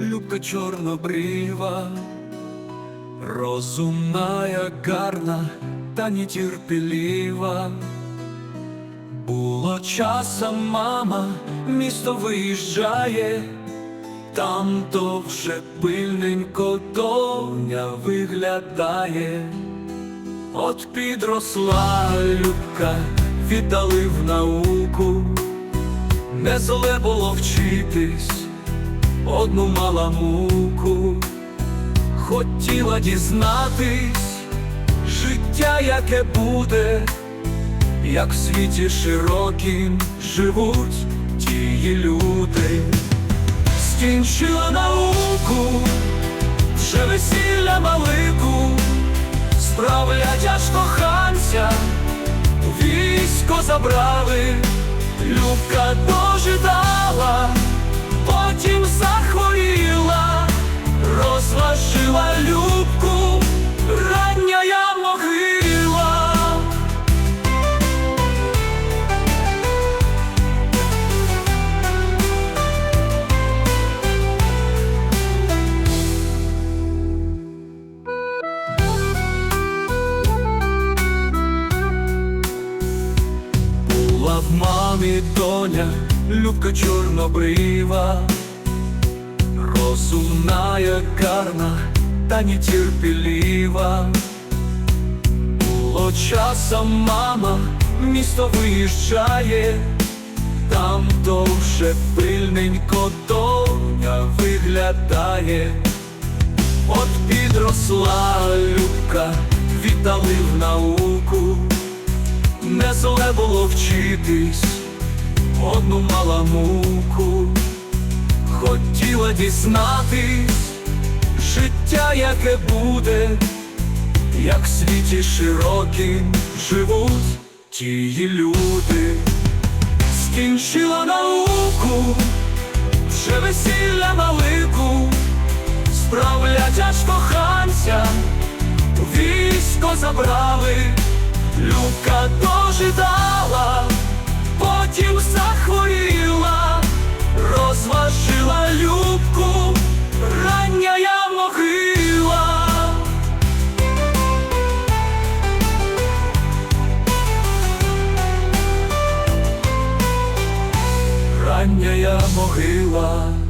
Любка чорнобрива, розумная, гарна та нетерпелива. Було часом мама, місто виїжджає, там то вже пильненько доня виглядає. От підросла Любка, віддали в науку, не зле було вчитись, одну мала муку, хотіла дізнатись, життя яке буде, як в світі широкім живуть тії люди, скінчила науку, вже весілля малику, справлять аж коханця, військо забрали, Любка дожидала, потім захворіла, розважила Любку, рання я могила. Була в мамі доня, Любка чорнобрива, розумная, гарна та нетерпелива. Було часом мама, місто виїжджає, там довше пильненько доня виглядає. От підросла Любка, віддали в науку. Не зле було вчитись, одну мала муку, хотіла дізнатись, життя яке буде, як в світі широким живуть тії люди, скінчила науку, вже весілля малику, справлять аж коханця, військо забрали. Любка захворіла. остання я могила.